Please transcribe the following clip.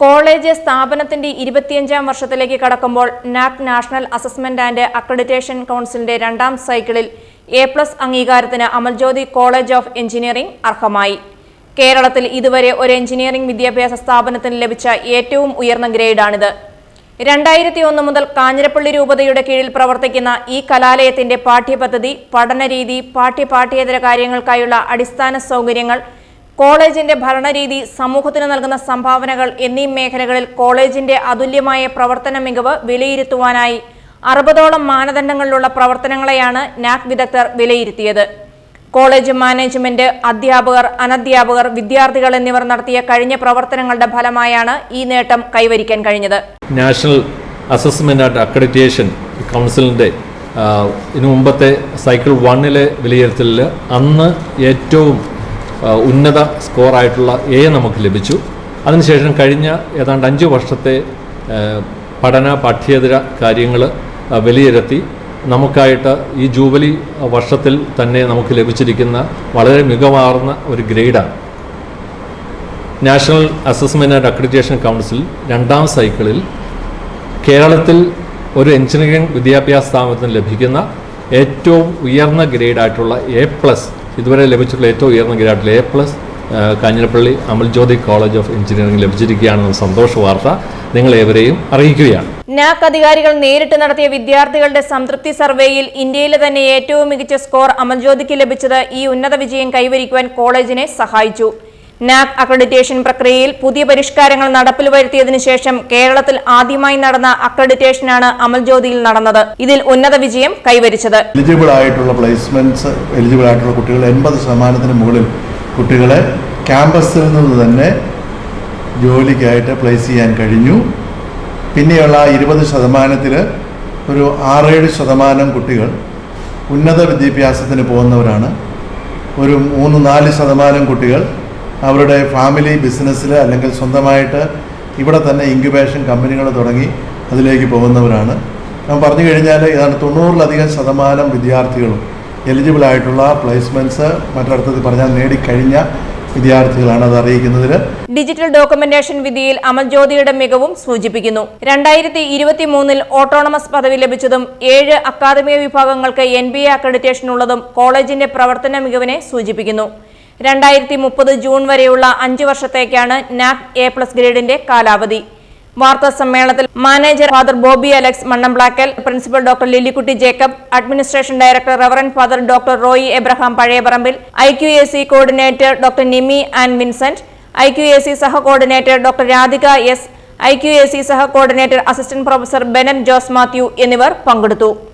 College സ്ഥാപനത്തിന്റെ ഇരുപത്തിയഞ്ചാം വർഷത്തിലേക്ക് കടക്കുമ്പോൾ NAAC National Assessment and Accreditation കൗൺസിലിന്റെ രണ്ടാം സൈക്കിളിൽ എ പ്ലസ് അംഗീകാരത്തിന് അമൽജ്യോതി കോളേജ് ഓഫ് എഞ്ചിനീയറിംഗ് അർഹമായി. കേരളത്തിൽ ഇതുവരെ ഒരു എഞ്ചിനീയറിംഗ് വിദ്യാഭ്യാസ സ്ഥാപനത്തിന് ലഭിച്ച ഏറ്റവും ഉയർന്ന ഗ്രേഡാണിത്. രണ്ടായിരത്തി ഒന്ന് മുതൽ കാഞ്ഞിരപ്പള്ളി രൂപതയുടെ കീഴിൽ പ്രവർത്തിക്കുന്ന ഈ കലാലയത്തിന്റെ പാഠ്യപദ്ധതി പഠനരീതി പാഠ്യപാഠ്യേതര കാര്യങ്ങൾക്കായുള്ള അടിസ്ഥാന സൗകര്യങ്ങൾ കോളേജിന്റെ ഭരണരീതി സമൂഹത്തിന് നൽകുന്ന സംഭാവനകൾ എന്നീ മേഖലകളിൽ കോളേജിന്റെ അതുല്യമായ പ്രവർത്തന മികവ് വിലയിരുത്തുവാനായി അറുപതോളം മാനദണ്ഡങ്ങളിലുള്ള പ്രവർത്തനങ്ങളെയാണ് നാക് വിദഗ്ധർ വിലയിരുത്തിയത്. കോളേജ് മാനേജ്മെന്റ് അധ്യാപകർ അനധ്യാപകർ വിദ്യാർത്ഥികൾ എന്നിവർ നടത്തിയ കഴിഞ്ഞ പ്രവർത്തനങ്ങളുടെ ഫലമായാണ് ഈ നേട്ടം കൈവരിക്കാൻ കഴിഞ്ഞത്. നാഷണൽ അസസ്മെന്റ് ആൻഡ് അക്രഡിറ്റേഷൻ കൗൺസിലിന്റെ ഇതിനു മുമ്പത്തെ സൈക്കിൾ വണ്ണിലെ വിലയിരുത്തലിൽ അന്ന് ഏറ്റവും ഉന്നത സ്കോറായിട്ടുള്ള എ നമുക്ക് ലഭിച്ചു. അതിനുശേഷം കഴിഞ്ഞ ഏതാണ്ട് അഞ്ച് വർഷത്തെ പഠന പാഠ്യേതര കാര്യങ്ങൾ വിലയിരുത്തി. നമുക്കായിട്ട് ഈ ജൂബിലി വർഷത്തിൽ തന്നെ നമുക്ക് ലഭിച്ചിരിക്കുന്ന വളരെ മികവാർന്ന ഒരു ഗ്രേഡാണ്. National assessment and accreditation council രണ്ടാം സൈക്കിളിൽ കേരളത്തിൽ ഒരു എഞ്ചിനീയറിംഗ് വിദ്യാഭ്യാസ സ്ഥാപനത്തിന് ലഭിക്കുന്ന ഏറ്റവും ഉയർന്ന ഗ്രേഡായിട്ടുള്ള എ പ്ലസ് ഇതുവരെ ലഭിച്ചിട്ടുള്ള ഏറ്റവും ഉയർന്ന ഗ്രേഡിൽ A plus Kanjirappally Amaljyothi college of engineering ലഭിച്ചിരിക്കുകയാണെന്ന സന്തോഷ വാർത്ത നിങ്ങളേവരെയും അറിയിക്കുകയാണ്. നാക് അധികാരികൾ നേരിട്ട് നടത്തിയ വിദ്യാർത്ഥികളുടെ സംതൃപ്തി സർവേയിൽ ഇന്ത്യയിലെ തന്നെ ഏറ്റവും മികച്ച സ്കോർ അമൽജ്യോതിക്ക് ലഭിച്ചത് ഈ ഉന്നത വിജയം കൈവരിക്കുവാൻ കോളേജിനെ സഹായിച്ചു. നാക് അക്രഡിറ്റേഷൻ പ്രക്രിയയിൽ പുതിയ പരിഷ്കാരങ്ങൾ നടപ്പിൽ വരുത്തിയതിനു ശേഷം കേരളത്തിൽ ആദ്യമായി നടന്ന അക്രഡിറ്റേഷനാണ് അമൽജ്യോതിയിൽ നടന്നത്. ഇതിൽ ഉന്നത വിജയം കൈവരിച്ചത്. എലിജിബിൾ ആയിട്ടുള്ള പ്ലേസ്മെന്റ്സ് എലിജിബിൾ ആയിട്ടുള്ള കുട്ടികൾ എൺപത് ശതമാനത്തിന് മുകളിൽ കുട്ടികളെ ക്യാമ്പസിൽ നിന്ന് തന്നെ ജോലിക്കായിട്ട് പ്ലേസ് ചെയ്യാൻ കഴിഞ്ഞു. പിന്നെയുള്ള ഇരുപത് ശതമാനത്തിൽ ഒരു ആറേഴ് ശതമാനം കുട്ടികൾ ഉന്നത വിദ്യാഭ്യാസത്തിന് പോകുന്നവരാണ്. ഒരു മൂന്ന് നാല് ശതമാനം കുട്ടികൾ അവരുടെ ഫാമിലി ബിസിനസ്സിൽ അല്ലെങ്കിൽ സ്വന്തമായിട്ട് ഇവിടെ തന്നെ ഇൻക്യുബേഷൻ കമ്പനികൾ തുടങ്ങി അതിലേക്ക് പോകുന്നവരാണ്. ഞാൻ പറഞ്ഞു കഴിഞ്ഞാൽ ഇതാണ് തൊണ്ണൂറിലധികം ശതമാനം വിദ്യാർത്ഥികളും എലിജിബിൾ ആയിട്ടുള്ള പ്ലേസ്മെന്റ്സ് മറ്റൊരിടത്ത് പറഞ്ഞാൽ നേടിക്കഴിഞ്ഞ വിദ്യാർത്ഥികളാണ് അത് അറിയിക്കുന്നതിൽ. ഡിജിറ്റൽ ഡോക്യുമെന്റേഷൻ വിധിയിൽ അമൽജ്യോതിയുടെ മികവും സൂചിപ്പിക്കുന്നു. രണ്ടായിരത്തി ഇരുപത്തി മൂന്നിൽ ഓട്ടോണമസ് പദവി ലഭിച്ചതും ഏഴ് അക്കാദമിക വിഭാഗങ്ങൾക്ക് എൻ ബി എ അക്രഡിറ്റേഷൻ ഉള്ളതും കോളേജിന്റെ പ്രവർത്തന മികവിനെ സൂചിപ്പിക്കുന്നു. രണ്ടായിരത്തി മുപ്പത് ജൂൺ വരെയുള്ള അഞ്ചു വർഷത്തേക്കാണ് നാക് എ പ്ലസ് ഗ്രേഡിന്റെ കാലാവധി. വാർത്താ സമ്മേളനത്തിൽ manager father Bobby Alex Mannamplackal principal doctor Lillikutty Jacob administration director reverend father doctor Roy Abraham Pazhayaparambil I Q A C coordinator doctor Nimi and Vincent I Q A C സഹ coordinator doctor Radhika S I Q A C സഹ coordinator assistant professor Benan Jose Mathew എന്നിവർ പങ്കെടുത്തു.